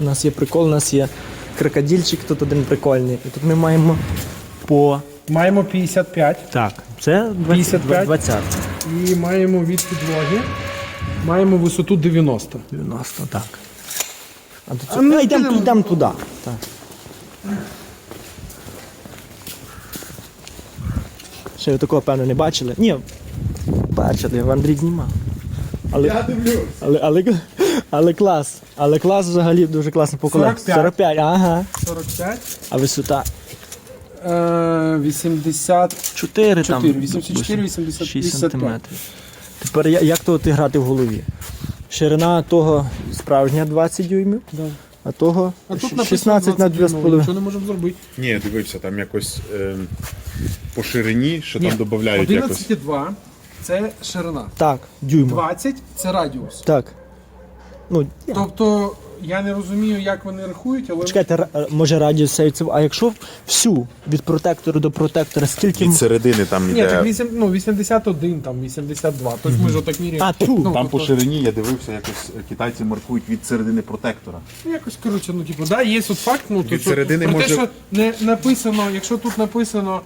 У нас є прикол, у нас є крокодильчик, тут один прикольний. І тут ми маємо по. Маємо 55 Так, це 55. 20. і маємо від підлоги. Маємо висоту 90. 90, так. А до А цього... ми Ну, йдемо підемо. йдемо туди. Так. Ще ви такого, певно, не бачили? Ні, бачили, в Андрій знімав. Але, Я дивлюсь. але, але, але клас. Але клас взагалі дуже класно по колах. 45. 45, ага. 45. А висота Е, 80. 4 там. 84, 80, 6 55. сантиметрів. Тепер я- як то ти грати в голові? Ширина того справжня 20 дюймів, Да. а того А тут 16 на 2,5. Нічого не можемо зробити. Ні, дивився, там якось ем, по ширині, що Ні, там додають якось. 11,2 це ширина. Так, дюйма. 20 це радіус. Так. Ну, Тобто я не розумію, як вони рахують, але чекайте, ра- е, може радіус цей, а якщо всю від протектору до протектора, скільки. Від середини там Ні, так іде. 8, ну, 81, там 82. Тобто ми ж отак міряємо. А, ту. Ну, Там по тобто, ширині я дивився, якось китайці маркують від середини протектора. ну, якось, коротше, ну, типу, да, є от факт, ну, Від то, середини про може- те, що не написано, якщо тут написано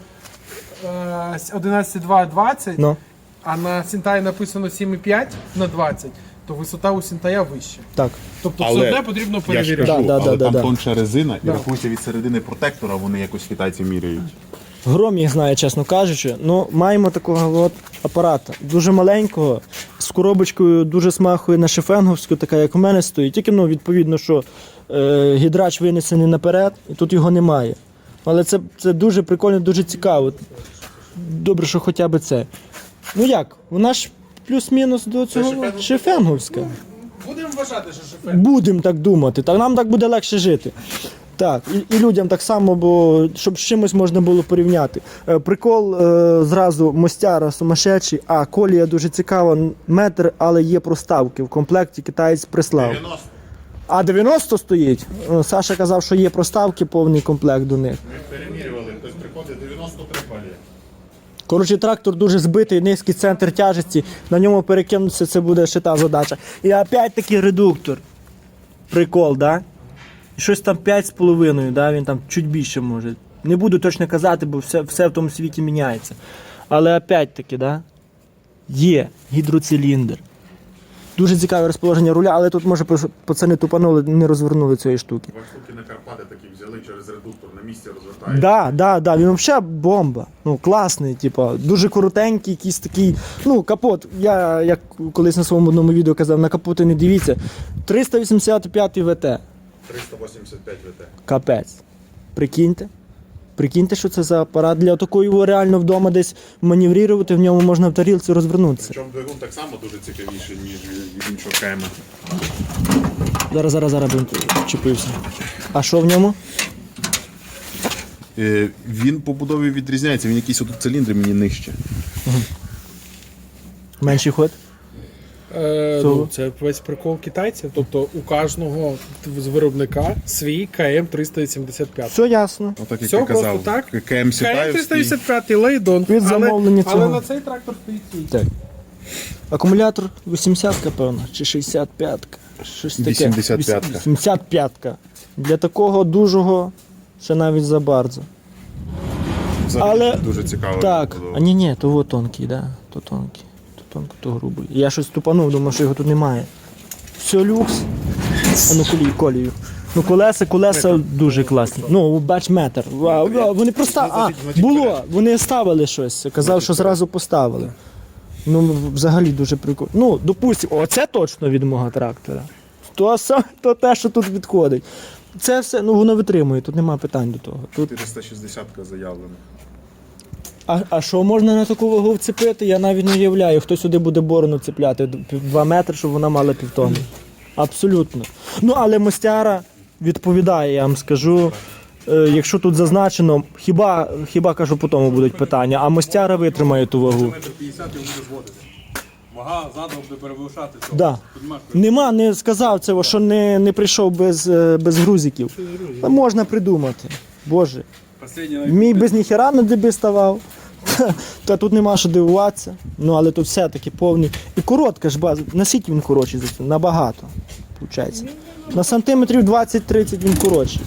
е, 11,2,20, Ну, а на Сінтаї написано 7,5 на 20, то висота у Сінтая вища. так. Тобто Але все одне потрібно Я ж перевіряти. кажу, Да, да, але да, там да. тонша резина і Да. рахується від середини протектора, вони якось китайці міряють. Гром їх знає, чесно кажучи. Ну, маємо такого от апарата. Дуже маленького, з коробочкою дуже смахує на шефенговську, така як у мене стоїть. Тільки ну, відповідно, що е, гідрач винесений наперед, і тут його немає. Але це, це дуже прикольно, дуже цікаво. Добре, що хоча б це. Ну як, вона ж плюс-мінус до цього шефенговська. Будемо вважати, що шофер. Будемо так думати, так нам так буде легше жити. Так, і, і людям так само, бо щоб з чимось можна було порівняти. Е, прикол е, зразу мостяра сумасшедший, а колія дуже цікава, метр, але є проставки. В комплекті китаєць прислав. А 90 стоїть. Е, Саша казав, що є проставки, повний комплект до них. Ми Перемірювали, хтось приходить 93 палія. Коротше, трактор дуже збитий, низький центр тяжесті, на ньому перекинутися це буде ще та задача. І опять таки редуктор. Прикол, да? Щось там 5,5, да? він там чуть більше може. Не буду точно казати, бо все, все в тому світі міняється. Але опять таки, да? є гідроциліндр. Дуже цікаве розположення руля, але тут може пацани тупанули, не розвернули цієї штуки. Штуки на Карпати такі взяли через редуктор, на місці розвертають. Да, да, да, він взагалі бомба. Ну, класний, типу, дуже коротенький, якийсь такий. Ну, капот. Я як колись на своєму одному відео казав, на капоти не дивіться. 385 ВТ. 385 ВТ. Капець. Прикиньте. Прикиньте, що це за апарат. Для такого його реально вдома десь маневрувати, в ньому можна в тарілці розвернутися. Причому двигун так само дуже цікавіший, ніж від іншого КМ. Зараз, зараз, зараз він чіпився. А що в ньому? Е, Він по будові відрізняється, він якийсь отут циліндри мені нижче. Менший ход? Е, ну, це весь прикол китайців. Тобто у кожного з виробника свій КМ 375. Все ясно. Отак як Все я просто казав. так. КМ КМ Сітаївський. 385 лейдон. Від замовлення але, цього. але на цей трактор стоїть свій. Так. Акумулятор 80-ка, певно, чи 65-ка. Щось таке. 85-ка. 85-ка. Для такого дужого ще навіть забарзо. Взагалі Але- дуже цікаво. Так. було. А ні, ні, то во тонкий, да. То тонкий. То тонкий, то грубий. Я щось тупанув, думав, що його тут немає. Все люкс. А ну колію, колію. Ну, колеса, колеса дуже класні. Ну, бач метр. Вау, вау, вони просто. А, було, вони ставили щось. Казав, що зразу поставили. Ну, взагалі дуже прикольно. Ну, допустимо, оце точно від мого трактора. То, то те, що тут відходить. Це все, ну воно витримує, тут нема питань до того. Тут 460 заявлено. А, а що можна на таку вагу вцепити? Я навіть не уявляю, хто сюди буде борону цепляти. Два метри, щоб вона мала півтони. Абсолютно. Ну, але мостяра відповідає, я вам скажу. Е, якщо тут зазначено, хіба, хіба кажу, по тому будуть питання, а мостяра витримає ту вагу. метр 50 його буде зводити. Вага задом буде перевишати цього. Да. Нема не сказав цього, що не, не прийшов без, е, без грузиків. Та можна придумати. Боже. Мій без ніхера на диби ставав. Та тут нема що дивуватися. Ну але тут все-таки повний. І коротка ж база. Наскільки він коротший за це? Набагато. виходить. На сантиметрів 20-30 він коротший.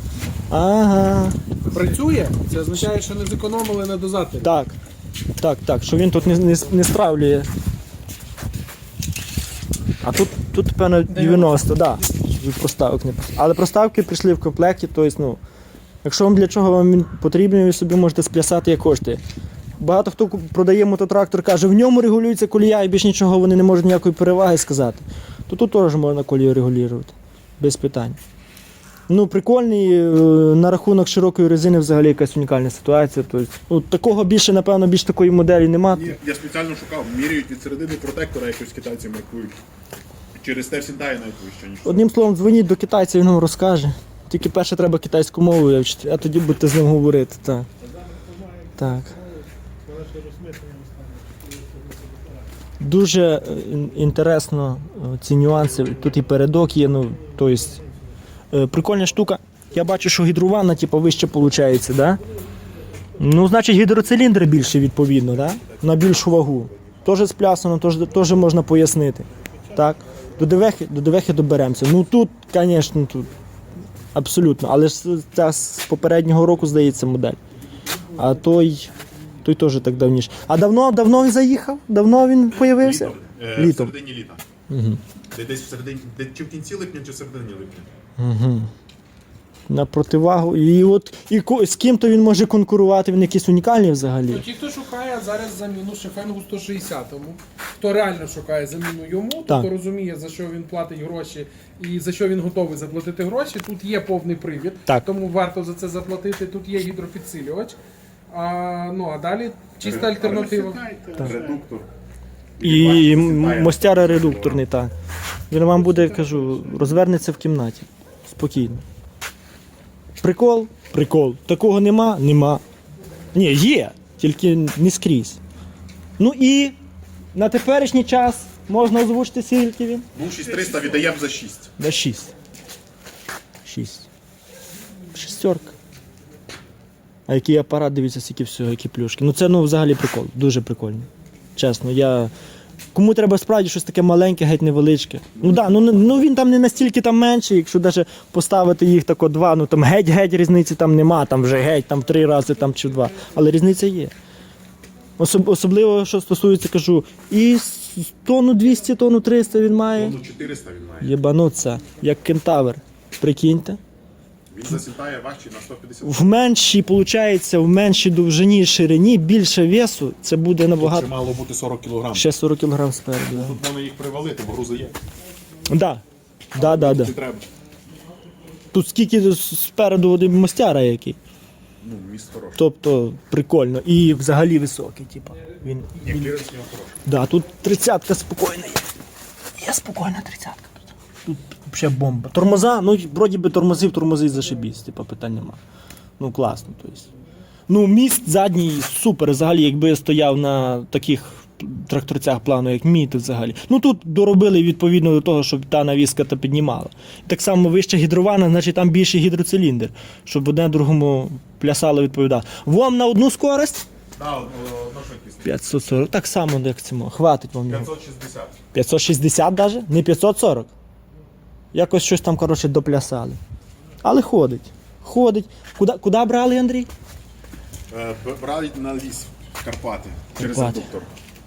Ага. Працює, це означає, що не зекономили на дозаторі. Так. Так, так, що він тут не, не, не стравлює. А тут, тут певно, 90, так. Да. Проставок не пос- Але проставки прийшли в комплекті, тобто, ну, якщо вам для чого вам він потрібен, ви собі можете сплясати як коштує. Багато хто продає мототрактор, каже, в ньому регулюється колія і більш нічого вони не можуть ніякої переваги сказати. То тут теж можна колію регулювати. Без питань. Ну, прикольний. е, На рахунок широкої резини взагалі якась унікальна ситуація. Тобто, ну, такого більше, напевно, більш такої моделі нема. Ні, я спеціально шукав, міряють від середини протектора, якось китайці маркують. Через те сідає навіть вище, ніж. Одним словом, дзвоніть до китайця, він вам розкаже. Тільки перше треба китайську мову вивчити, а тоді будете з ним говорити. Так. Так. Дуже е, інтересно е, ці нюанси. Тут і передок є, ну, тобто, е, прикольна штука. Я бачу, що гідрувана, типу, вище виходить, да? Ну, значить, гідроциліндр більше, відповідно, да? на більшу вагу. Теж сплясано, теж, теж можна пояснити. Так. До девехи, до девехи доберемося. Ну тут, звісно, тут абсолютно. Але ж ця з попереднього року, здається, модель. А той, той теж так давніше. А давно, давно він заїхав? Давно він появився? Е, Літом. В середині літа. Де- Десь в середині, де, чи в кінці липня, чи в середині липня. На противагу. І от і ко- з ким то він може конкурувати, він якийсь унікальний взагалі. Ну, ті, хто шукає зараз заміну Шефенгу 160-му, хто реально шукає заміну йому, Так. хто розуміє, за що він платить гроші і за що він готовий заплатити гроші, тут є повний привід, Так. тому варто за це заплатити. Тут є гідропідсилювач. А, ну а далі чиста альтернатива. Редуктор. І мостяра редукторний, так. Він вам буде, кажу, розвернеться в кімнаті. Спокійно. Прикол? Прикол. Такого нема? Нема. Ні, є, тільки не скрізь. Ну і на теперішній час можна озвучити скільки він? Був 6300, віддаємо за 6. На 6. 6. Шістерка. А який апарат, дивіться, скільки всього, які плюшки. Ну це ну взагалі прикол. Дуже прикольно. Чесно, я. Кому треба справді щось таке маленьке, геть невеличке. Ну да, ну, ну він там не настільки там менший, якщо навіть поставити їх тако два, ну там геть-геть різниці там нема, там вже геть там три рази там чи два. Але різниця є. Особ, особливо, що стосується, кажу, і тонну 200, тонну 300 він має. Ну 400 він має. Єбануться, як кентавр. Прикиньте. Він засідає важче на 150. В меншій, виходить, в меншій довжині і ширині більше весу, це буде набагато. мало бути 40 кг. Ще 40 кг спереду. Да. Тут можна їх привалити, бо грузи є. Да. Да, да, да. Треба. Тут скільки спереду один мостяра який. Ну, міст хороший. Тобто прикольно. І взагалі високий, типу. Він. Ні, кліренс в нього хороший. Да, тут тридцятка спокійна є. Є спокійна тридцятка взагалі бомба. Тормоза, ну вроді би тормозив, тормозить зашибісь, типу питань нема. Ну класно, тобто. Ну, міст задній супер, взагалі, якби я стояв на таких тракторцях плану, як мій, то взагалі. Ну тут доробили відповідно до того, щоб та навіска та піднімала. Так само вища гідрована, значить там більший гідроциліндр, щоб одне другому плясало відповідало. Вам на одну скорость Так, одна швидкість. 540, так само, як цьому. Хватить вам його. 560. 560 навіть? Не 540. Якось щось там, коротше, доплясали. Але ходить. Ходить. Куди, куди брали, Андрій? Е, Брали на ліс в Карпати через Карпати. редуктор.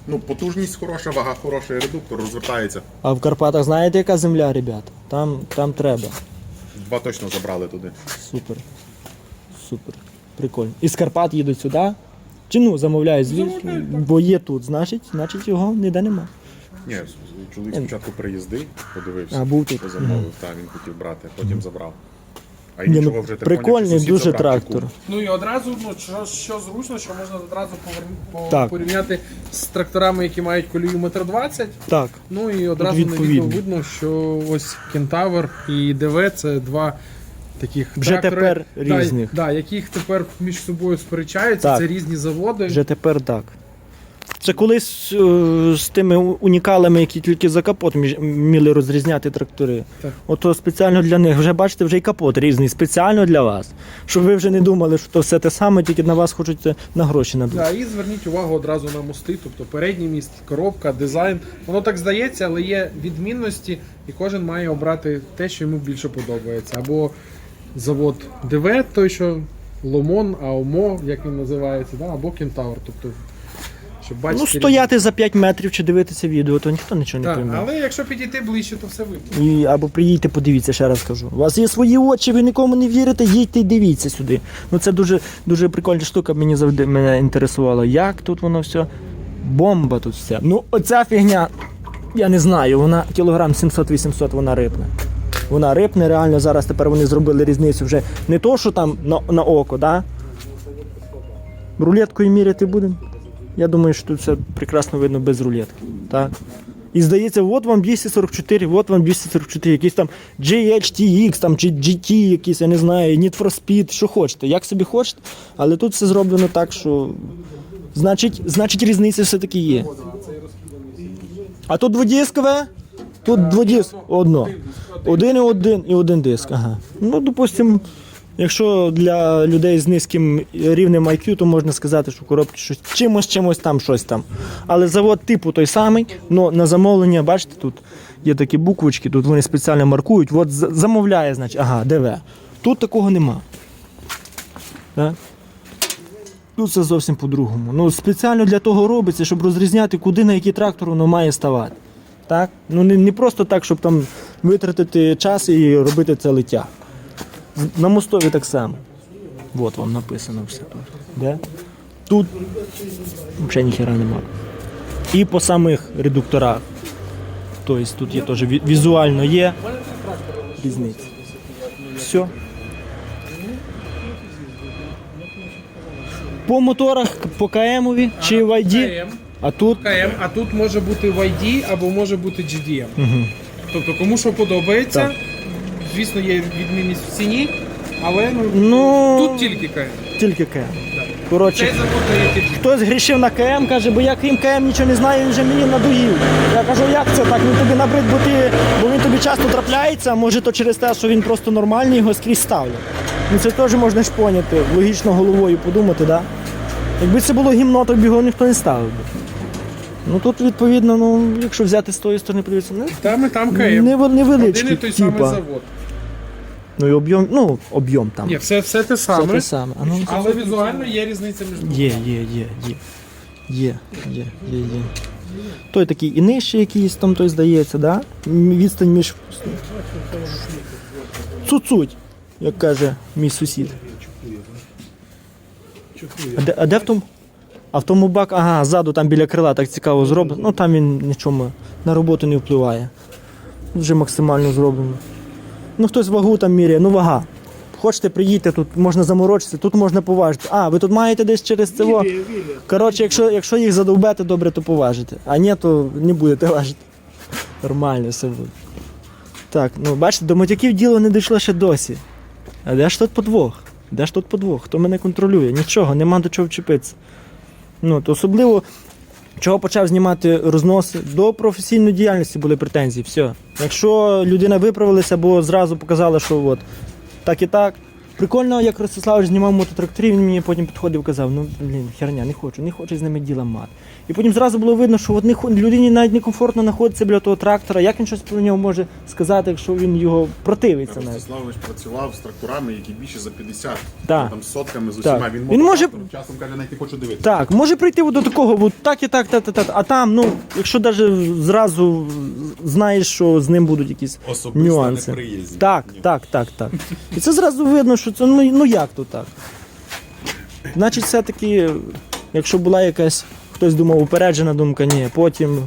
Ну, потужність хороша, вага хороша, і редуктор розвертається. А в Карпатах знаєте, яка земля, ребята? Там, там треба. Два точно забрали туди. Супер. Супер. Прикольно. Із Карпат їдуть сюди. Чи ну замовляють звідси, бо є тут, значить, значить його ніде нема. Ні, чоловік спочатку приїздив, подивився, А, був тут. позамовив, так, він хотів брати, потім забрав. А й Ні, нічого ну, вже ти прикольний поняв, дуже сусід забрав трактор. купу. Ну і одразу, ну що, що зручно, що можна одразу поверн- по- Так. порівняти з тракторами, які мають колію метр двадцять. Так. Ну і одразу на відповідно. видно, що ось Кентавр і ДВ це два таких Вже трактори, тепер да, різних. Да, яких тепер між собою сперечаються. Так. Це різні заводи. Вже тепер так. Це колись е, з тими унікалами, які тільки за капот між- вміли розрізняти трактори. Так. Ото спеціально для них. Вже бачите, вже і капот різний, спеціально для вас. Щоб ви вже не думали, що то все те саме, тільки на вас хочуть е, на гроші надути. Да, і зверніть увагу одразу на мости, тобто передній міст, коробка, дизайн. Воно так здається, але є відмінності, і кожен має обрати те, що йому більше подобається. Або завод ДВ, той, що Ломон, АОМО, як він називається, да? або Кентавр. Тобто, щоб бачити. Ну, стояти за 5 метрів чи дивитися відео, то ніхто нічого не Так, але якщо підійти ближче, то все видно. І, або приїдьте, подивіться, ще раз кажу. У вас є свої очі, ви нікому не вірите, їдьте і дивіться сюди. Ну це дуже, дуже прикольна штука, мені завжди мене інтересувала. Як тут воно все? Бомба тут все. Ну, оця фігня, я не знаю, вона кілограм 700-800 вона рипне. Вона рипне, реально зараз тепер вони зробили різницю вже не то, що там на, на око, да? Рулеткою міряти будемо. Я думаю, що тут все прекрасно видно без рулетки. Так? І здається, от вам 244, от вам 244, якийсь там GHTX, там чи GT якийсь, я не знаю, Need for Speed, що хочете, як собі хочете. Але тут все зроблено так, що значить, значить різниця все-таки є. А тут дводискове? Тут дводиск одно. Один і один і один диск. Ага. Ну, допустимо, якщо для людей з низьким рівнем IQ, то можна сказати, що в коробці щось чимось, чимось там, щось там. Але завод типу той самий, але на замовлення, бачите, тут є такі буквочки, тут вони спеціально маркують. От замовляє, значить, ага, ДВ. Тут такого нема. Так? Тут це зовсім по-другому. Ну, спеціально для того робиться, щоб розрізняти, куди на який трактор воно має ставати. Так? Ну не, не просто так, щоб там витратити час і робити це лиття. На мостові так само. От вам написано все тут. Де? Тут взагалі ніхера нема. І по самих редукторах. Тобто тут є теж візуально є різниця. Все. По моторах, по КМові чи в ID, а тут КМ, а тут може бути в ID або може бути GDM. Тобто, кому що подобається, Так. Звісно, є відмінність в ціні, але ну, ну, тут тільки КМ. тільки КМ. Коротше, завод дає тільки. Хтось грішив на КМ, каже, бо я крім КМ нічого не знаю, він вже мені надоїв. Я кажу, як це так? Він тобі набрид, бо ти, бо він тобі часто трапляється, а може то через те, що він просто нормальний, його скрізь ставлять. Ну це теж можна ж поняти, логічно головою подумати, да? Якби це було гімно, то б його ніхто не ставив. би. Ну тут, відповідно, ну, якщо взяти з тої сторони, подивитися, ну, Там і там КМ. не, Один і той самий типа. завод. Ну і об'єм, ну, об'єм там. Ні, все, все те саме. те саме. А ну, Але візуально є різниця між ними. Є, є, є, є. Є, є, є, є. Той такий і нижчий якийсь там той здається, да? М, Відстань між. Цуцуть, як каже мій сусід. А де, а де в тому? А в тому бак, ага, ззаду там біля крила так цікаво зроблено. Ну там він нічому на роботу не впливає. Вже максимально зроблено. Ну хтось вагу там міряє, ну вага. Хочете, приїдьте, тут можна заморочитися, тут можна поважити. А, ви тут маєте десь через цього. Коротше, якщо, якщо їх задовбете, добре, то поважите. А ні, то не будете важити. Нормально все буде. Так, ну бачите, до матюків діло не дійшло ще досі. А де ж тут подвох? Де ж тут подвох? Хто мене контролює? Нічого, нема до чого вчепитися. Ну, то особливо, чого почав знімати розноси, до професійної діяльності були претензії. Все. Якщо людина виправилася або зразу показала, що от так і так. Прикольно, як Ростиславович знімав мототракторів, він мені потім підходив і казав, ну блін, херня, не хочу, не хочу з ними діла мати. І потім зразу було видно, що от не, людині навіть некомфортно знаходиться біля того трактора, як він щось про нього може сказати, якщо він його противиться навіть. Ростиславович працював з тракторами, які більше за 50, Так. там з сотками з усіма. Так. Він, Він може- часом каже, навіть не хочу дивитися. Так, може прийти до такого, от так і так, та, та, та, а там, ну, якщо навіть зразу знаєш, що з ним будуть якісь Особиста нюанси. неприязнь. Так, так, так, так. І це зразу видно, що це ну, ну як то так. Значить, все-таки, якщо була якась, хтось думав, упереджена думка, ні, потім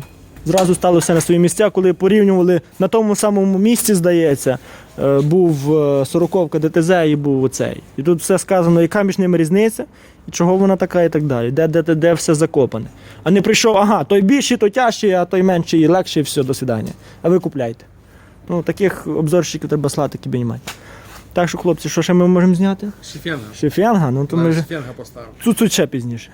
зразу стало все на свої місця, коли порівнювали на тому самому місці, здається, е, був е, сороковка ДТЗ і був оцей. І тут все сказано, яка між ними різниця, і чого вона така, і так далі. Де, де, де, де все закопане. А не прийшов, ага, той більший, той тяжчий, а той менший і легший, все, до свидання. А ви купляйте. Ну, таких обзорщиків треба слати кібінімати. Так що, хлопці, що ще ми можемо зняти? Шефенга. Шефенга? Ну то ми вже Шефенга поставив. тут ще пізніше.